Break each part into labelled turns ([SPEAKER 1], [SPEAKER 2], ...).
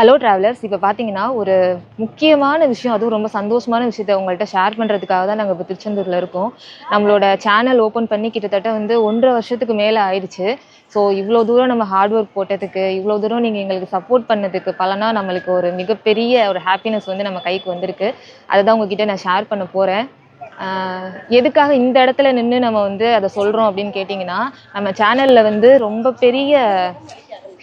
[SPEAKER 1] Hello travellers இப்போ பார்த்தீங்கன்னா ஒரு முக்கியமான விஷயம் அதுவும் ரொம்ப சந்தோஷமான விஷயத்தை உங்கள்கிட்ட ஷேர் பண்ணுறதுக்காக தான் நாங்கள் இப்போ திருச்செந்தூரில் இருக்கோம். நம்மளோட சேனல் ஓப்பன் பண்ணி கிட்டத்தட்ட வந்து ஒன்றரை வருஷத்துக்கு மேலே ஆயிடுச்சு. ஸோ இவ்வளோ தூரம் நம்ம ஹார்ட் ஒர்க் போட்டதுக்கு இவ்வளோ தூரம் நீங்கள் எங்களுக்கு சப்போர்ட் பண்ணதுக்கு பலனாக நம்மளுக்கு ஒரு மிகப்பெரிய ஒரு ஹாப்பினஸ் வந்து நம்ம கைக்கு வந்திருக்கு. அதை தான் உங்ககிட்ட நான் ஷேர் பண்ண போகிறேன் எதுக்காக இந்த இடத்துல நின்று நம்ம வந்து அதை சொல்கிறோம் அப்படின்னு கேட்டிங்கன்னா நம்ம சேனலில் வந்து ரொம்ப பெரிய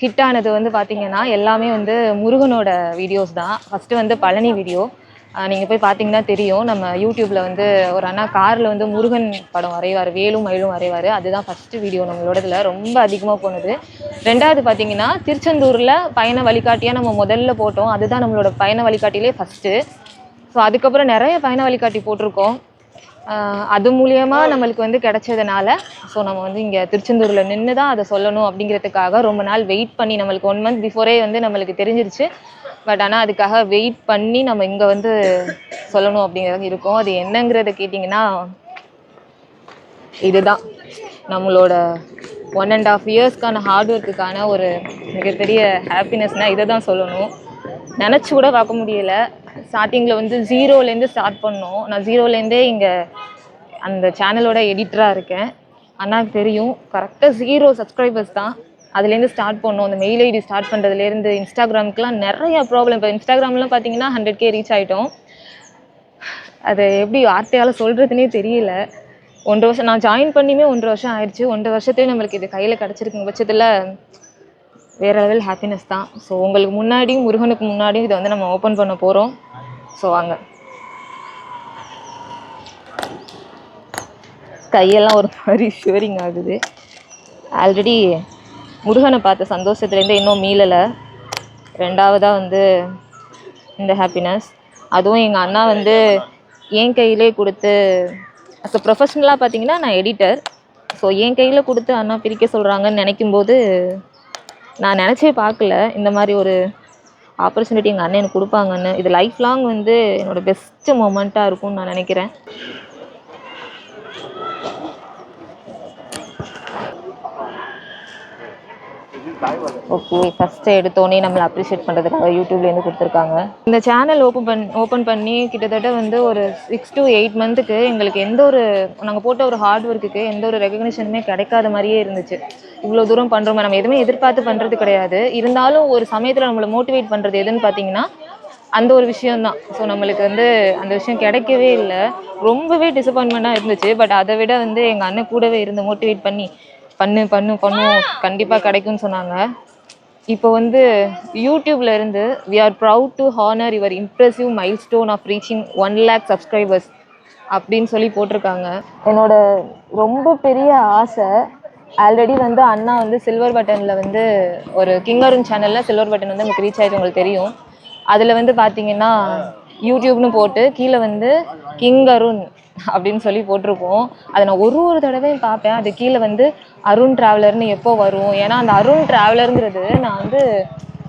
[SPEAKER 1] ஹிட் ஆனது வந்து பார்த்தீங்கன்னா எல்லாமே வந்து முருகனோட வீடியோஸ் தான். ஃபஸ்ட்டு வந்து பழனி வீடியோ நீங்கள் போய் பார்த்தீங்கன்னா தெரியும். நம்ம யூடியூப்பில் வந்து ஒரு அண்ணா காரில் வந்து முருகன் படம் வரைவார் வேலும் மயிலும் வரைவார். அதுதான் ஃபஸ்ட்டு வீடியோ நம்மளோடதில். ரொம்ப அதிகமாக போனது. ரெண்டாவது பார்த்தீங்கன்னா திருச்செந்தூரில் பயண வழிகாட்டியாக நம்ம முதல்ல போட்டோம். அதுதான் நம்மளோட பயண வழிகாட்டிலே ஃபஸ்ட்டு ஸோ அதுக்கப்புறம் நிறைய பயண வழிகாட்டி போட்டிருக்கோம். அது மூலியமா நம்மளுக்கு வந்து கிடைச்சதுனால ஸோ நம்ம வந்து இங்கே திருச்செந்தூரில் நின்று தான் அதை சொல்லணும் அப்படிங்கிறதுக்காக ரொம்ப நாள் வெயிட் பண்ணி நம்மளுக்கு ஒன் மந்த் பிஃபோரே வந்து நம்மளுக்கு தெரிஞ்சிருச்சு. பட் ஆனால் அதுக்காக வெயிட் பண்ணி நம்ம இங்கே வந்து சொல்லணும் அப்படிங்கிறது இருக்கும். அது என்னங்கிறத கேட்டிங்கன்னா இதுதான். நம்மளோட ஒன் அண்ட் ஆஃப் இயர்ஸ்க்கான ஹார்ட் ஒர்க்குக்கான ஒரு மிகப்பெரிய ஹாப்பினஸ்னால் இதை தான் சொல்லணும். நினச்சி கூட பார்க்க முடியல. ஸ்டார்டிங்கில் வந்து ஜீரோலேருந்து ஸ்டார்ட் பண்ணோம். நான் ஜீரோலேருந்தே இங்கே அந்த சேனலோட எடிட்டராக இருக்கேன். அண்ணாக்கு தெரியும் கரெக்டாக ஜீரோ சப்ஸ்கிரைபர்ஸ் தான். அதுலேருந்து ஸ்டார்ட் பண்ணோம். அந்த மெயில் ஐடி ஸ்டார்ட் பண்ணுறதுலேருந்து இன்ஸ்டாகிராமுக்குலாம் நிறைய ப்ராப்ளம் இப்போ இன்ஸ்டாகிராம்லாம் பார்த்தீங்கன்னா ஹண்ட்ரட் கே ரீச் ஆகிட்டோம் அதை எப்படி வார்த்தையால் சொல்கிறதுனே தெரியல. ஒன்றரை வருஷம் நான் ஜாயின் பண்ணியுமே ஒன்றரை வருஷம் ஆயிடுச்சு. ஒன்றரை வருஷத்துலேயே நம்மளுக்கு இது கையில் கிடச்சிருக்குங்க பட்சத்தில் வேற லெவல் ஹாப்பினஸ் தான். ஸோ உங்களுக்கு முன்னாடியும் முருகனுக்கு முன்னாடியும் இதை வந்து நம்ம ஓப்பன் பண்ண போகிறோம் ஸோ வாங்க. கையெல்லாம் ஒரு மாதிரி ஷிவரிங் ஆகுது. ஆல்ரெடி முருகனை பார்த்த சந்தோஷத்துலேருந்து இன்னும் மீளலை. ரெண்டாவதாக வந்து இந்த ஹாப்பினஸ் அதுவும் எங்கள் அண்ணா வந்து என் கையிலே கொடுத்து அஸ் ப்ரொஃபஷ்னலாக பார்த்தீங்கன்னா நான் எடிட்டர் ஸோ என் கையில் கொடுத்து அண்ணா பிரிக்க சொல்கிறாங்கன்னு நினைக்கும்போது நான் நினச்சே பார்க்கல. இந்த மாதிரி ஒரு ஆப்பர்ச்சுனிட்டி எங்கள் அண்ணன் எனக்கு கொடுப்பாங்கன்னு இது லைஃப் லாங் வந்து என்னோட பெஸ்ட்டு மூமெண்ட்டாக இருக்கும்னு நான் நினைக்கிறேன். ஓகே ஃபஸ்ட்டு எடுத்தோடனே நம்மளை அப்ரிஷியேட் பண்ணுறதுக்காக யூடியூப்லேருந்து கொடுத்துருக்காங்க. இந்த சேனல் ஓப்பன் பண் ஓப்பன் பண்ணி கிட்டத்தட்ட வந்து ஒரு சிக்ஸ் டு எயிட் மந்த்துக்கு எங்களுக்கு எந்த ஒரு நாங்கள் போட்ட ஒரு ஹார்ட் ஒர்க்குக்கு எந்த ஒரு ரெகக்னிஷனுமே கிடைக்காத மாதிரியே இருந்துச்சு. இவ்வளோ தூரம் பண்ணுறோமே நம்ம எதுவுமே எதிர்பார்த்து பண்ணுறது கிடையாது. இருந்தாலும் ஒரு சமயத்தில் நம்மளை மோட்டிவேட் பண்ணுறது எதுன்னு பார்த்தீங்கன்னா அந்த ஒரு விஷயம்தான். ஸோ நம்மளுக்கு வந்து அந்த விஷயம் கிடைக்கவே இல்லை. ரொம்பவே டிசப்பாயின்மெண்ட்டாக இருந்துச்சு. பட் அதை விட வந்து எங்கள் அண்ணன் கூடவே இருந்து மோட்டிவேட் பண்ணி பண்ணு பண்ணு பண்ணுவோம் கண்டிப்பாக கிடைக்கும்னு சொன்னாங்க. இப்போ வந்து யூடியூப்ல இருந்து we are proud to honour your impressive milestone of reaching one lakh subscribers அப்படின்னு சொல்லி போட்டிருக்காங்க. என்னோட ரொம்ப பெரிய ஆசை ஆல்ரெடி வந்து அண்ணா வந்து சில்வர் பட்டனில் வந்து ஒரு கிங்கருன் சேனலில் சில்வர் பட்டன் வந்து உங்களுக்கு ரீச் ஆயிடுச்சு உங்களுக்கு தெரியும். அதில் வந்து பார்த்தீங்கன்னா யூடியூப்னு போட்டு கீழே வந்து கிங்கருன் அப்படின்னு சொல்லி போட்டிருக்கோம். அதை நான் ஒரு ஒரு தடவையும் பார்ப்பேன். அது கீழே வந்து அருண் ட்ராவலர்னு எப்போ வரும்? ஏன்னா அந்த அருண் ட்ராவலருங்கிறது நான் வந்து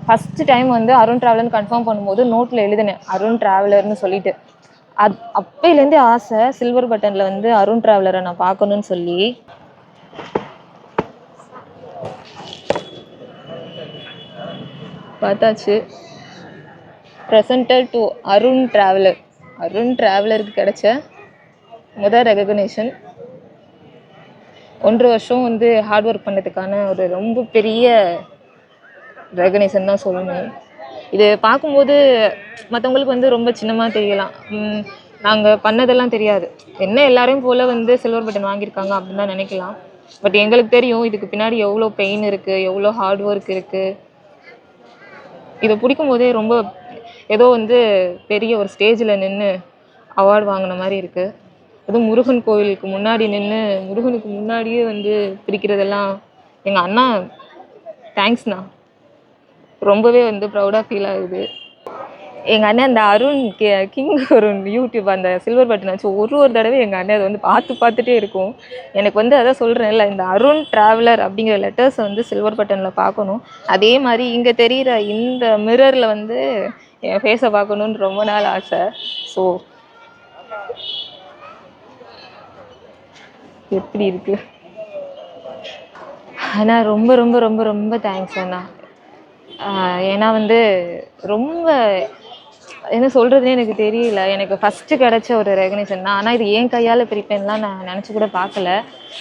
[SPEAKER 1] ஃபஸ்ட்டு டைம் வந்து அருண் ட்ராவலர்னு கன்ஃபார்ம் பண்ணும்போது நோட்டில் எழுதினேன். அருண் ட்ராவலர்னு சொல்லிட்டு. அது அப்பையிலேருந்தே ஆசை சில்வர் பட்டனில் வந்து அருண் ட்ராவலரை நான் பார்க்கணுன்னு சொல்லி. பார்த்தாச்சு. Presented to Arun traveller Arun ட்ராவலருக்கு கிடச்ச முதல் ரெகக்னேஷன் ஒன்றரை வருஷம் வந்து ஹார்ட் ஒர்க் பண்ணதுக்கான ஒரு ரொம்ப பெரிய ரெகக்னேஷன் தான் சொல்லணும். இது பார்க்கும்போது மற்றவங்களுக்கு வந்து ரொம்ப சின்னமாக தெரியலாம். நாங்கள் பண்ணதெல்லாம் தெரியாது. என்ன எல்லாரையும் போல் வந்து சில்வர் பட்டன் வாங்கியிருக்காங்க அப்படின்னு தான் நினைக்கலாம். பட் எங்களுக்கு தெரியும் இதுக்கு பின்னாடி எவ்வளோ பெயின் இருக்குது எவ்வளோ ஹார்ட் ஒர்க் இருக்குது இதை பிடிக்கும் போதே ரொம்ப ஏதோ வந்து பெரிய ஒரு ஸ்டேஜில் நின்று அவார்டு வாங்கின மாதிரி இருக்குது அதுவும் முருகன் கோவிலுக்கு முன்னாடி நின்று முருகனுக்கு முன்னாடியே வந்து பிரிக்கிறதெல்லாம் எங்கள் அண்ணா தேங்க்ஸ்ண்ணா ரொம்பவே வந்து ப்ரௌடாக ஃபீல் ஆகுது. எங்கள் அண்ணன் அந்த Arun K king Arun YouTube அந்த சில்வர் பட்டன் வச்சு ஒரு ஒரு தடவை எங்கள் அண்ணன் அதை வந்து பார்த்து பார்த்துட்டே இருக்கும். எனக்கு வந்து அதான் சொல்கிறேன்ல இந்த அருண் ட்ராவலர் அப்படிங்கிற லெட்டர்ஸை வந்து சில்வர் பட்டனில் பார்க்கணும். அதே மாதிரி இங்கே தெரிகிற இந்த மிரரில் வந்து என் ஃபேஸை பார்க்கணுன்னு ரொம்ப நாள் ஆசை. ஸோ எப்படி இருக்கு? அண்ணா ரொம்ப ரொம்ப ரொம்ப ரொம்ப தேங்க்ஸ் அண்ணா. ஏன்னா வந்து ரொம்ப என்ன சொல்கிறதுனே எனக்கு தெரியல. எனக்கு ஃபஸ்ட்டு கிடச்ச ஒரு ரெகனேஷன் தான். ஆனால் இது என் கையால் பிரிப்பேன்லாம் நான் நினச்சி கூட பார்க்கல.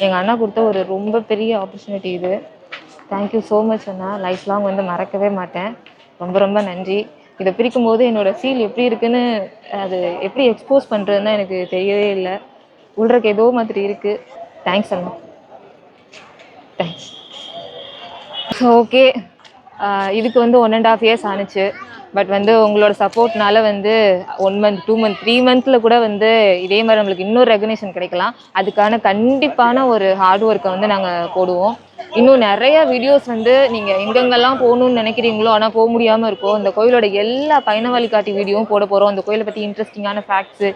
[SPEAKER 1] எங்கள் அண்ணா கொடுத்த ஒரு ரொம்ப பெரிய ஆப்பர்ச்சுனிட்டி இது. தேங்க்யூ ஸோ மச் அண்ணா. லைஃப் லாங் வந்து மறக்கவே மாட்டேன். ரொம்ப ரொம்ப நன்றி. இதை பிரிக்கும் போது என்னோட ஃபீல் எப்படி இருக்குன்னு அது எப்படி எக்ஸ்போஸ் பண்ணுறதுன்னு எனக்கு தெரியவே இல்லை. உள்றக்கு ஏதோ மாதிரி இருக்குது தேங்க்ஸ் அண்ணா தேங்க்ஸ் ஓகே இதுக்கு வந்து ஒன் அண்ட் ஆஃப் இயர்ஸ் ஆணுச்சு பட் வந்து உங்களோட சப்போர்ட்னால வந்து one month two month three மந்த்தில் கூட வந்து இதே மாதிரி நம்மளுக்கு இன்னொரு ரெகனேஷன் கிடைக்கலாம். அதுக்கான கண்டிப்பான ஒரு ஹார்ட் ஒர்க்கை வந்து நாங்கள் போடுவோம். இன்னும் நிறைய வீடியோஸ் வந்து நீங்கள் எங்கெங்கெல்லாம் போகணும்னு நினைக்கிறீங்களோ ஆனால் போக முடியாமல் இருக்கும். இந்த கோயிலோட எல்லா பயண வழிகாட்டி வீடியோவும் போட போகிறோம் அந்த கோயிலை பற்றி இன்ட்ரெஸ்டிங்கான ஃபேக்ட்ஸு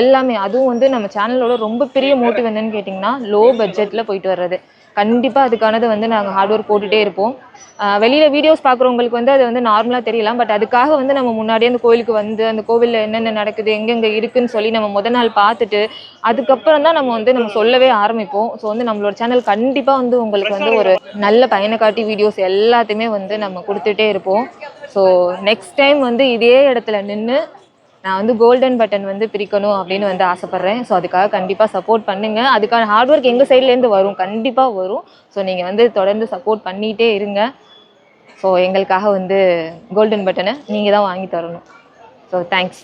[SPEAKER 1] எல்லாமே. அதுவும் வந்து நம்ம சேனலோட ரொம்ப பெரிய மோட்டிவ் என்னன்னு கேட்டிங்கன்னா லோ பட்ஜெட்டில் போயிட்டு வர்றது. கண்டிப்பாக அதுக்கானது வந்து நாங்கள் ஹார்ட் ஒர்க் போட்டுகிட்டே இருப்போம். வெளியில் வீடியோஸ் பார்க்குறவங்களுக்கு வந்து அது வந்து நார்மலாக தெரியலாம். பட் அதுக்காக வந்து நம்ம முன்னாடியே அந்த கோயிலுக்கு வந்து அந்த கோவிலில் என்னென்ன நடக்குது எங்கெங்கே இருக்குதுன்னு சொல்லி நம்ம முத நாள் பார்த்துட்டு அதுக்கப்புறம் தான் நம்ம வந்து நம்ம சொல்லவே ஆரம்பிப்போம். ஸோ வந்து நம்மளோட சேனல் கண்டிப்பாக வந்து உங்களுக்கு வந்து ஒரு நல்ல பயனை காட்டி வீடியோஸ் எல்லாத்தையுமே வந்து நம்ம கொடுத்துட்டே இருப்போம். ஸோ நெக்ஸ்ட் டைம் வந்து இதே இடத்துல நின்று நான் வந்து கோல்டன் பட்டன் வந்து பிரிக்கணும் அப்படின்னு வந்து ஆசைப்பட்றேன். ஸோ அதுக்காக கண்டிப்பாக சப்போர்ட் பண்ணுங்க. அதுக்கான ஹார்ட் ஒர்க் எங்கள் சைட்லேருந்து வரும். கண்டிப்பாக வரும். ஸோ நீங்கள் வந்து தொடர்ந்து சப்போர்ட் பண்ணிகிட்டே இருங்க. ஸோ எங்களுக்காக வந்து கோல்டன் பட்டனை நீங்கள் தான் வாங்கி தரணும். So thanks